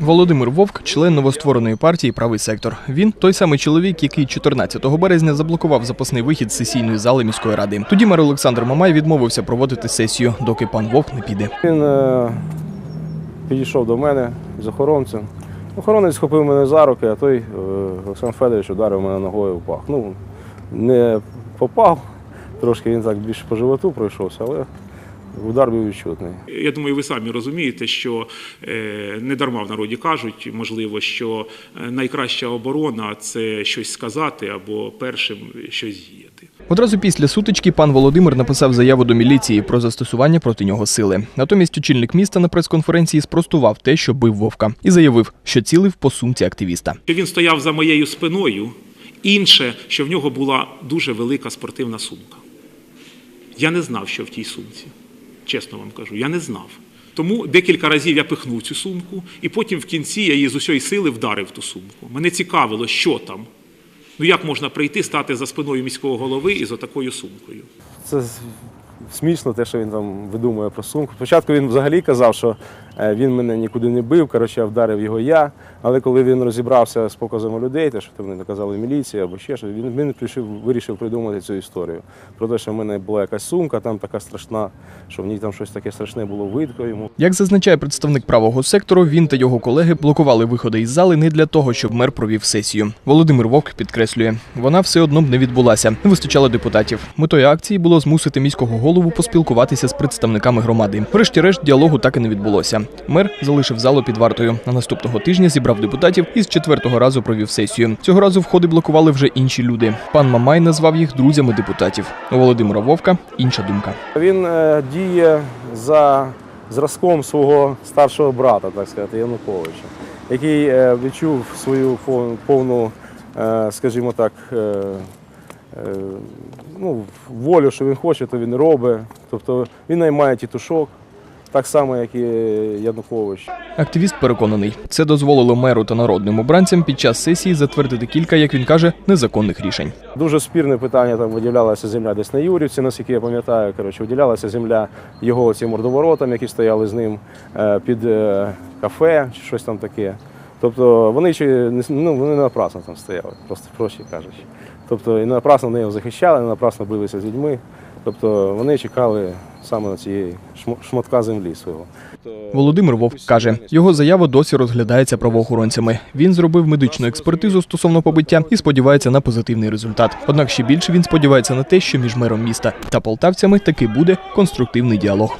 Володимир Вовк, член новоствореної партії Правий сектор. Він той самий чоловік, який 14 березня заблокував запасний вихід з сесійної зали міської ради. Тоді мер Олександр Мамай відмовився проводити сесію, доки пан Вовк не піде. Він е, підійшов до мене з охоронцем. Охоронець схопив мене за руки, а той е, Олександр Федорович ударив мене ногою в пах. Ну, не попав, трошки він так більше по животу пройшовся, але удар був відчутний. Я думаю, ви самі розумієте, що е, не дарма в народі кажуть, можливо, що е, найкраща оборона це щось сказати або першим щось діяти. Одразу після сутички пан Володимир написав заяву до міліції про застосування проти нього сили. Натомість очільник міста на прес-конференції спростував те, що бив Вовка, і заявив, що цілив по сумці активіста. Він стояв за моєю спиною. Інше, що в нього була дуже велика спортивна сумка. Я не знав, що в тій сумці. Чесно вам кажу, я не знав. Тому декілька разів я пихнув цю сумку, і потім в кінці я її з усієї сили вдарив ту сумку. Мене цікавило, що там. Ну як можна прийти, стати за спиною міського голови і за такою сумкою? Це смішно, те, що він там видумує про сумку. Спочатку він взагалі казав, що він мене нікуди не бив, коротше, вдарив його я. Але коли він розібрався з показами людей, те, що вони наказали міліції або ще щось, він, він прийшов, вирішив придумати цю історію. Про те, що в мене була якась сумка, там така страшна, що в ній там щось таке страшне було видко йому. Як зазначає представник правого сектору, він та його колеги блокували виходи із зали не для того, щоб мер провів сесію. Володимир Вовк підкреслює, вона все одно б не відбулася. Не вистачало депутатів. Метою акції було змусити міського голову поспілкуватися з представниками громади. Врешті-решт діалогу так і не відбулося. Мер залишив залу під вартою. На наступного тижня зібрав депутатів і з четвертого разу провів сесію. Цього разу входи блокували вже інші люди. Пан Мамай назвав їх друзями депутатів. У Володимира Вовка інша думка. Він е, діє за зразком свого старшого брата, так сказати, Януковича, який е, відчув свою пов- повну, е, скажімо так, ну, волю, що він хоче, то він робить. Тобто він наймає тітушок, так само, як і Янукович. Активіст переконаний, це дозволило меру та народним обранцям під час сесії затвердити кілька, як він каже, незаконних рішень. Дуже спірне питання, там виділялася земля десь на Юрівці, наскільки я пам'ятаю. Коротше, виділялася земля його цим мордоворотам, які стояли з ним е, під е, кафе чи щось там таке. Тобто вони чи не ну, вони не напрасно там стояли, просто проще кажучи. Тобто і напрасно вони його захищали, не напрасно билися з людьми. Тобто вони чекали саме цієї шмо- шматка землі свого. Володимир Вовк каже, його заява досі розглядається правоохоронцями. Він зробив медичну експертизу стосовно побиття і сподівається на позитивний результат. Однак ще більше він сподівається на те, що між мером міста та полтавцями таки буде конструктивний діалог.